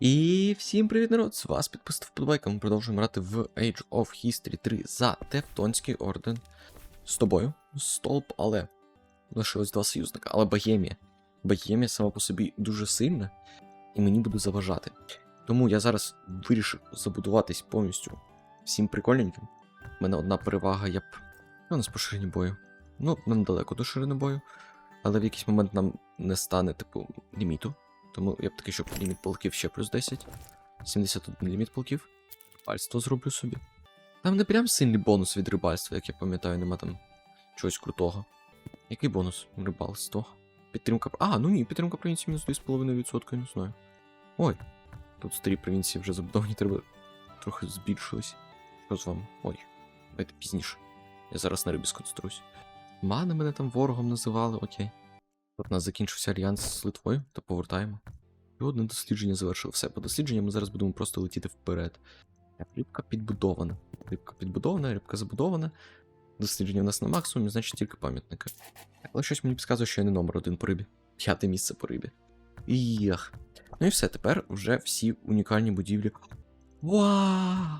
І всім привіт, народ! З вас підписав вподобайка. Ми продовжуємо грати в Age of History 3 за Тевтонський орден. З тобою. Столб, але лишилось два союзника. Але Богемія. Богемія сама по собі дуже сильна, і мені буде заважати. Тому я зараз вирішив забудуватись повністю всім прикольненьким. У мене одна перевага, я б. Ну, нас по ширині бою. Ну, нам далеко до ширини бою. Але в якийсь момент нам не стане, типу, ліміту. Тому я б такий, щоб ліміт полків ще плюс 10. 71 ліміт полків. Рибальство зроблю собі. Там не прям сильний бонус від рибальства, як я пам'ятаю, нема там чогось крутого. Який бонус? Рибальство. Підтримка. А, ну ні, підтримка провінції мінус 2,5%, я не знаю. Ой. Тут старі провінції вже забудовані, треба трохи збільшились. Що з вами? Ой, давайте пізніше. Я зараз на рибі сконцентруюсь. Мани мене там ворогом називали, окей. У нас закінчився альянс з Литвою, то повертаємо. І одне дослідження завершило. Все, по дослідженням ми зараз будемо просто летіти вперед. Рибка підбудована. Рибка підбудована, рибка забудована. Дослідження у нас на максимумі, значить тільки пам'ятники. Але щось мені підказує, що я не номер один по рибі. П'яте місце по рибі. Іях. Ну і все, тепер вже всі унікальні будівлі. Вау!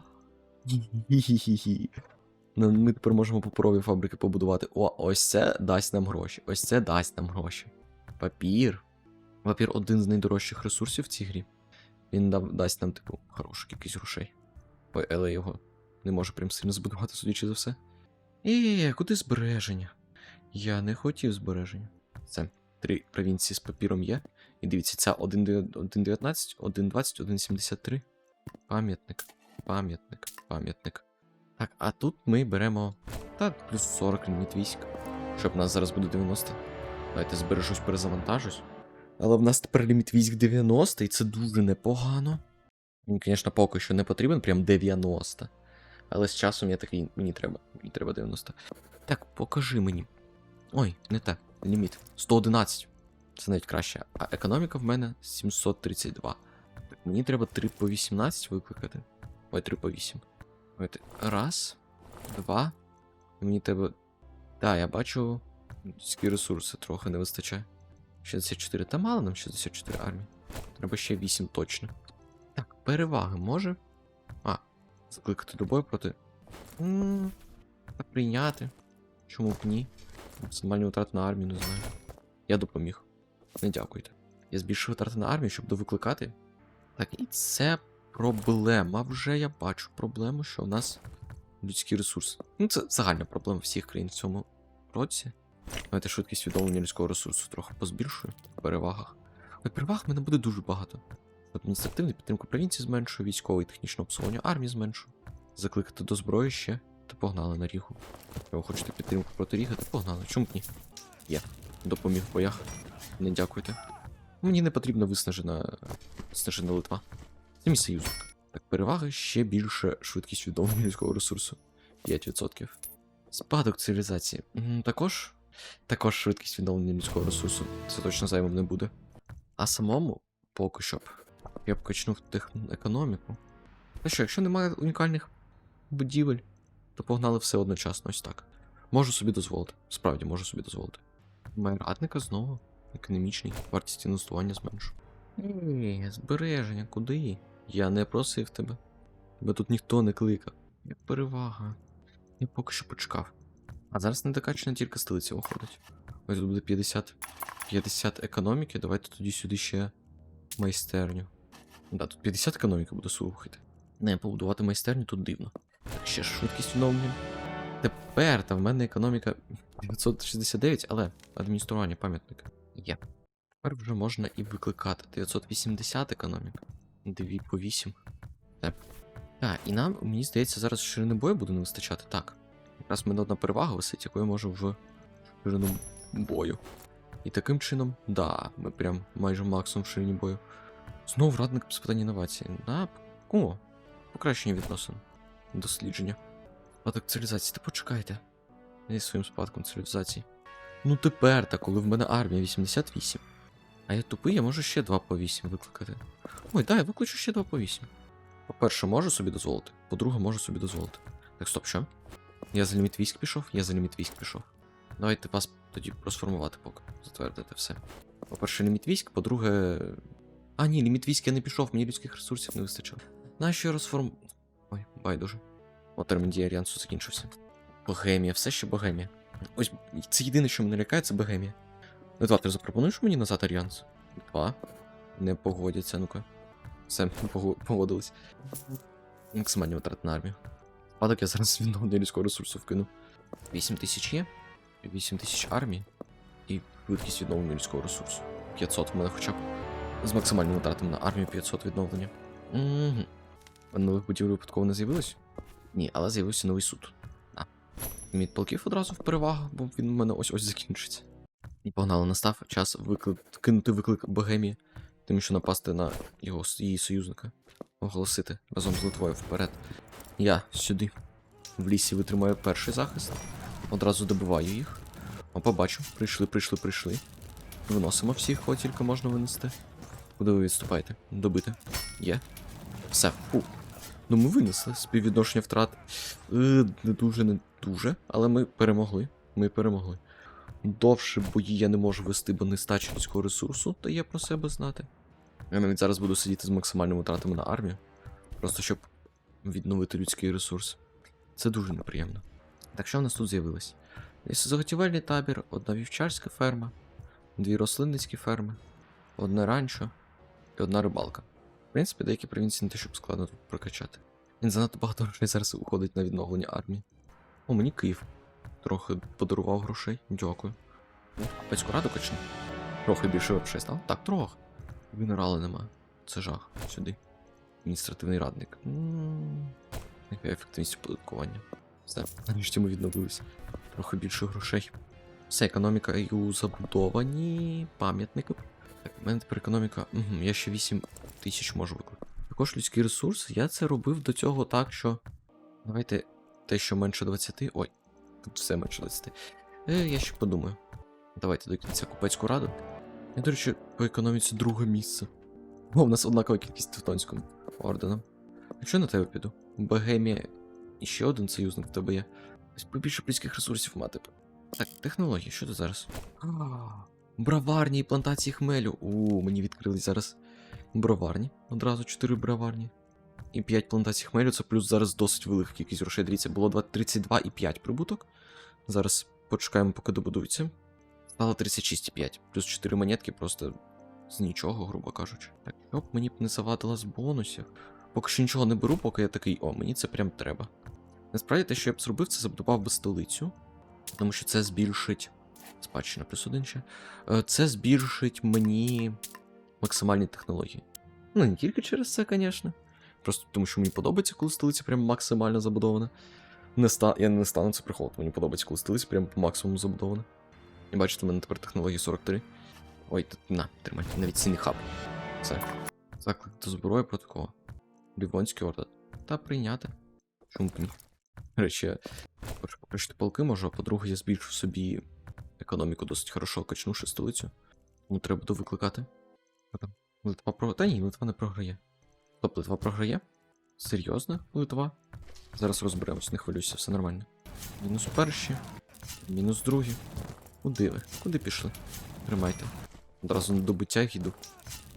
Ну, Ми тепер можемо паперові фабрики побудувати. О, ось це дасть нам гроші. Ось це дасть нам гроші. Папір. Папір один з найдорожчих ресурсів в цій грі. Він дав, дасть нам, типу, хороших якихось грошей. Ой, але його не може прям сильно збудувати, судячи за все. Е, куди збереження? Я не хотів збереження. Це три провінції з папіром є. І дивіться, ця 1.19, 1.20, 1.73. Пам'ятник, пам'ятник, пам'ятник. Так, а тут ми беремо. Та плюс 40 ліміт військ. Щоб нас зараз буде 90. Давайте збережусь, перезавантажусь. Але в нас тепер ліміт військ 90, і це дуже непогано. Він, звісно, поки що не потрібен, прям 90. Але з часом я такий, мені треба. Мені треба 90. Так, покажи мені. Ой, не те. Ліміт. 111. Це навіть краще. А економіка в мене 732. Так, мені треба 3 по 18 викликати. Ой, 3 по 8. Раз, два. І Мені треба. Так, я бачу. Людські ресурси трохи не вистачає. 64. Та мало нам 64 армії. Треба ще 8 точно. Так, переваги може. А, закликати до бою проти. Та прийняти. Чому б ні? Максимальні витрати на армію, не знаю. Я допоміг. Не дякуйте. Я збільшив витрати на армію, щоб довикликати. Так, і це проблема. Вже я бачу проблему, що в нас людські ресурси. Ну, це загальна проблема всіх країн в цьому році. Давайте швидкість відновлення людського ресурсу трохи позбільшую в перевагах. От переваг в мене буде дуже багато. Адміністративну підтримку провінції зменшую, військове і технічне обслуговування армії зменшую. Закликати до зброї ще та погнали на Рігу. Якщо ви хочете підтримку проти Ріги, то погнали. Чому б ні? Є. Допоміг в боях. Не дякуйте. Мені не потрібна виснажена, виснажена Литва. Це мій союзник. Так, переваги ще більше швидкість відновлення людського ресурсу. 5%. Спадок цивілізації. Також. Також швидкість відновлення людського ресурсу. Це точно займом не буде. А самому, поки що б, я б качнув економіку. Ну що, якщо немає унікальних будівель, то погнали все одночасно ось так. Можу собі дозволити. Справді можу собі дозволити. Має радника знову. Економічний. Вартість інвестування зменшу. Ні, збереження, куди? Я не просив тебе. Тебе тут ніхто не кликав. Як перевага. Я поки що почекав. А зараз не докачана тільки столиця виходить. Ось тут буде 50. 50 економіки. Давайте тоді сюди ще майстерню. Да, тут 50 економіки буде слухати. Не, побудувати майстерню тут дивно. Ще швидкість відновлення. Тепер там в мене економіка 969, але адміністрування пам'ятника є. Тепер вже можна і викликати 980 економіка. 2 по 8. Так. Так, і нам, мені здається, зараз ширини бою буде не вистачати. Так. Якраз мене одна перевага висить, яку я можу в ширину бою. І таким чином, да, ми прям майже максимум в ширині бою. Знову радник з питань інновації. Да, о, покращення відносин. Дослідження. Спадок цивілізації, та почекайте. Я зі своїм спадком цивілізації. Ну тепер, та коли в мене армія 88. А я тупий, я можу ще 2 по 8 викликати. Ой, да, я викличу ще 2 по 8. По-перше, можу собі дозволити. По-друге, можу собі дозволити. Так, стоп, що? Я за ліміт військ пішов, я за ліміт військ пішов. Давайте вас тоді розформувати поки. Затвердити все. По-перше, ліміт військ, по-друге. А, ні, ліміт військ я не пішов, мені людських ресурсів не вистачило. Нащо я розформ. Ой, байдуже. О, термін дії альянсу закінчився. Богемія, все ще Богемія. Ось це єдине, що мене лякає, це Богемія. Литва, ти запропонуєш мені назад альянс? Литва. Не погодяться, ну-ка. Все, пого- погодились. Максимальні витрати на армію. Спадок я зараз відновлення людського ресурсу вкину. 8 тисяч є, 8 тисяч армії і швидкість відновлення людського ресурсу. 500 в мене хоча б. З максимальними витратами на армію 500 відновлення. Угу. Нових будівель випадково не з'явилось? Ні, але з'явився новий суд. А. Ліміт полків одразу в перевагу, бо він у мене ось-ось закінчиться. І погнали, настав час виклик... кинути виклик Богемії, тим, що напасти на його її союзника. Оголосити разом з Литвою вперед. Я сюди. В лісі витримаю перший захист. Одразу добиваю їх. О, побачу. Прийшли, прийшли, прийшли. Виносимо всіх, кого тільки можна винести. Куди ви відступаєте? Добити. Є. Все. Фу. Ну ми винесли співвідношення втрат. Е, не дуже, не дуже. Але ми перемогли. Ми перемогли. Довше бої я не можу вести, бо нестача людського ресурсу дає про себе знати. Я навіть зараз буду сидіти з максимальними втратами на армію. Просто щоб відновити людський ресурс. Це дуже неприємно. Так що в нас тут з'явилось? Лісозаготівельний табір, одна вівчарська ферма, дві рослинницькі ферми, одне ранчо і одна рибалка. В принципі, деякі провінції не те, щоб складно тут прокачати. Він занадто багато грошей зараз уходить на відновлення армії. О, мені Київ. Трохи подарував грошей. Дякую. Пецьку раду качну. Трохи більше грошей стало? Так, трохи. Генерала нема. Це жах. Сюди. Адміністративний радник. Яка ефективність оподаткування. Все, нарешті ми відновилися. Трохи більше грошей. Все, економіка EU забудовані. Пам'ятники. Так, у мене тепер економіка. Угу, я ще 8 тисяч можу викликати. Також людський ресурс. Я це робив до цього так, що. Давайте те, що менше 20. Ой, тут все менше 20. Е, я ще подумаю. Давайте до кінця купецьку раду. Я, до речі, по економіці друге місце. О, в нас однакова кількість Тевтонським орденом. Якщо на тебе піду? Богемія і ще один союзник в тебе є. Ось побільше близьких ресурсів мати. Так, технології, що ти зараз? А, Браварні і плантації хмелю. У, мені відкрились зараз броварні. Одразу 4 броварні. І 5 плантацій хмелю, це плюс зараз досить велика кількість грошей. Дивіться, було 32,5 прибуток. Зараз почекаємо, поки добудується. Стало 36,5. Плюс 4 монетки просто з нічого, грубо кажучи. Так, що б мені б не завадило з бонусів. Поки що нічого не беру, поки я такий, о, мені це прям треба. Насправді те, що я б зробив, це забудував би столицю, тому що це збільшить. Спадщина плюс один ще. Е, Це збільшить мені максимальні технології. Ну, не тільки через це, звісно. Просто тому, що мені подобається, коли столиця прям максимально забудована. Не ста... Я не стану це приховувати, мені подобається, коли столиця прям по максимуму забудована. І бачите, в мене тепер технології 43. Ой, тут на, тримай, навіть цінний хаб. Все. Заклик до зброї проти кого? Лівонський орден. Та прийняти. Чому б ні? Речі, я покращити полки можу, а по-друге, я збільшу собі економіку досить хорошо, качнувши столицю. Тому треба буде викликати. Литва про. Та ні, Литва не програє. Стоп, Литва програє? Серйозно, Литва? Зараз розберемось, не хвилюйся, все нормально. Мінус перші, мінус другі. Куди ви? Куди пішли? Тримайте. Одразу на добиття йду.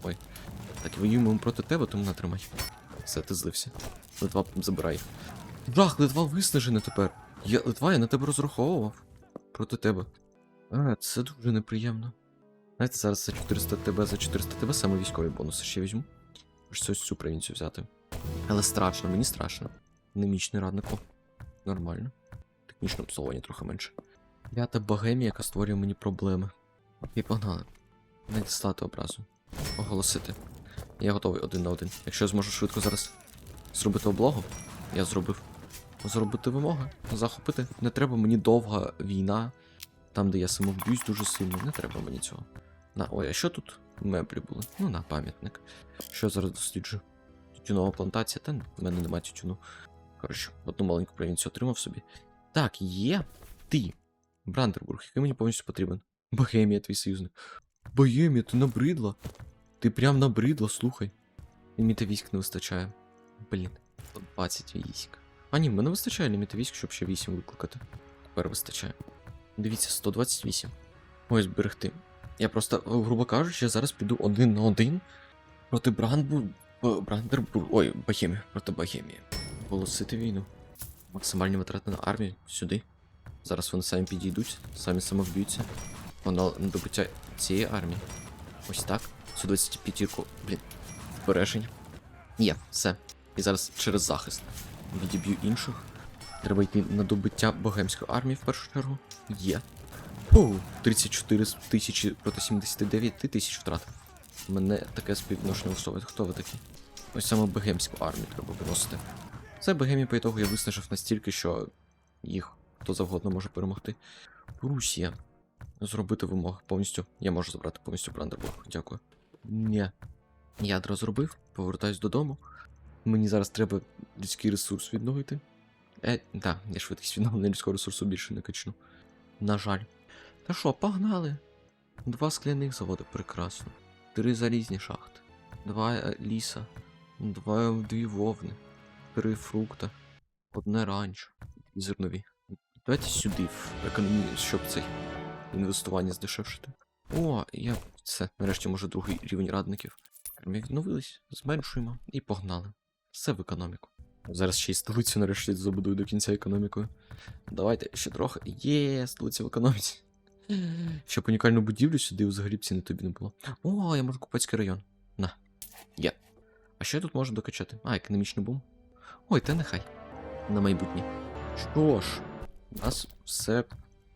Ой. Так, воюємо проти тебе, тому натримай. Все, ти злився. Литва забирай. Жах, Литва виснажена тепер. Я, Литва, я на тебе розраховував. Проти тебе. А, це дуже неприємно. Знаєте, зараз за 400 ТБ, за 400 ТБ саме військові бонуси ще візьму. Хочеться ось цю провінцію взяти. Але страшно, мені страшно. Немічний раднику. Нормально. Технічне обслуговування трохи менше. П'ята богемія, яка створює мені проблеми. І погнали. Не дістати образу. Оголосити. Я готовий один на один. Якщо я зможу швидко зараз зробити облогу, я зробив. Зробити вимоги, захопити. Не треба мені довга війна, там, де я самовб'юсь дуже сильно. Не треба мені цього. На, ой, а що тут? Меблі були. Ну, на пам'ятник. Що зараз досліджу? Тютюнова плантація, та в мене немає тютюну. Коротше, одну маленьку провінцію отримав собі. Так, є ти. Брандербург, який мені повністю потрібен. Богемія, твій союзник. Богемія, ти набридла. Ти прям набридла, слухай. Ліміта військ не вистачає. Блін, 120 військ. А ні, в мене вистачає ліміта військ, щоб ще 8 викликати. Тепер вистачає. Дивіться, 128. Ось зберегти. Я просто, грубо кажучи, зараз піду один на один Проти Брандбур... Б- Брандербур... Ой, Богемії. Проти Богемії. Оголосити війну. Максимальні витрати на армію. Сюди. Зараз вони самі підійдуть, самі самовб'ються. Воно на добиття цієї армії. Ось так. Цю 25-ку, блін, збережень. Є, все. І зараз через захист. Відіб'ю інших. Треба йти на добиття богемської армії в першу чергу. Є. Оу, 34 тисячі проти 79 тисяч втрат. Мене таке співвідношення влаштовує. Хто ви такі? Ось саме богемську армію треба виносити. Це богемі по ітогу я виснажив настільки, що їх хто завгодно може перемогти. Русія. Зробити вимоги повністю. Я можу забрати повністю Брандербург. Дякую. Ні. Ядро зробив, повертаюсь додому. Мені зараз треба людський ресурс відновити. Е, так, я швидкість відновлення людського ресурсу більше не качну. На жаль. Та що, погнали? Два скляних заводи, прекрасно. Три залізні шахти, два е, ліса, два дві вовни, три фрукта, одне ранчо і зернові. Давайте сюди, в економію, щоб цей інвестування здешевшити. О, я все, нарешті може другий рівень радників. Ми відновились, зменшуємо і погнали. Все в економіку. Зараз ще й столицю нарешті забудую до кінця економікою. Давайте ще трохи. Є, столиця в економіці. Щоб унікальну будівлю сюди взагалі б ціни тобі не було. О, я можу Купецький район. На. Є. А що я тут можу докачати? А, економічний бум. Ой, та нехай. На майбутнє. Що ж, у нас все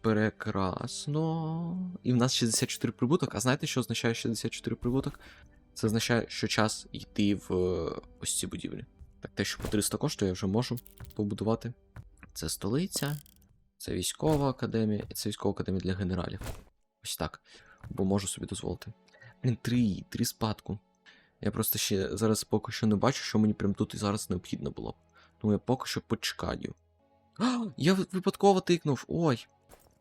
прекрасно. І в нас 64 прибуток. А знаєте, що означає 64 прибуток? Це означає, що час йти в е, ось ці будівлі. Так, те, що по 300 коштує, я вже можу побудувати. Це столиця, це військова академія, і це військова академія для генералів. Ось так. Бо можу собі дозволити. Блін, три, три спадку. Я просто ще зараз поки що не бачу, що мені прям тут і зараз необхідно було. Тому я поки що почекаю. А, я випадково тикнув. Ой.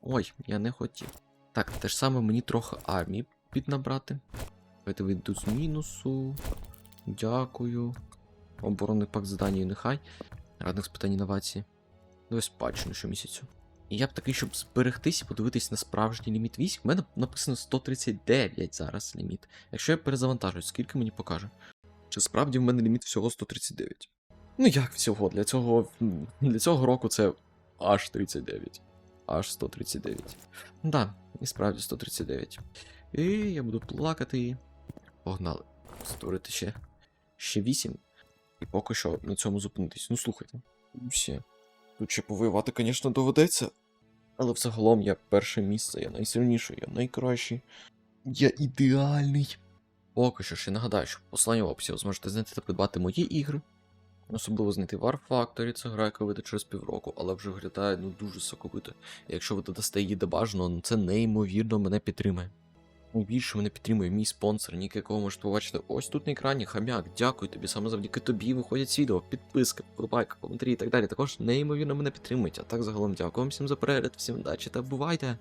Ой, я не хотів. Так, те ж саме мені трохи армії піднабрати. Давайте вийду з мінусу. Дякую. Оборонний пак з нехай. Радник з питань інновації. Ну, ось патчну щомісяцю. І я б такий, щоб зберегтись і подивитись на справжній ліміт військ. У мене написано 139 зараз ліміт. Якщо я перезавантажуюсь, скільки мені покаже? Чи справді в мене ліміт всього 139? Ну як всього? Для цього для цього року це аж 39. Аж 139. Да, і справді 139. І я буду плакати. Погнали. Створити ще. Ще 8. І поки що на цьому зупинитись. Ну слухайте. Все. Тут ще повоювати, звісно, доведеться. Але взагалом я перше місце, я найсильніший, я найкращий. Я ідеальний. Поки що ще нагадаю, що в посланні в описі ви зможете знайти та придбати мої ігри. Особливо знайти War Factory, це гра, яка вийде через півроку, але вже виглядає ну дуже соковито. Якщо ви додасте її де бажано, ну це неймовірно мене підтримує. Найбільше мене підтримує мій спонсор, нік якого можете побачити ось тут на екрані. Хам'як, дякую тобі. Саме завдяки тобі виходять з відео, підписка, вподобайка, коментарі і так далі. Також неймовірно мене підтримують. А так загалом дякую вам всім за перегляд, всім удачі та бувайте!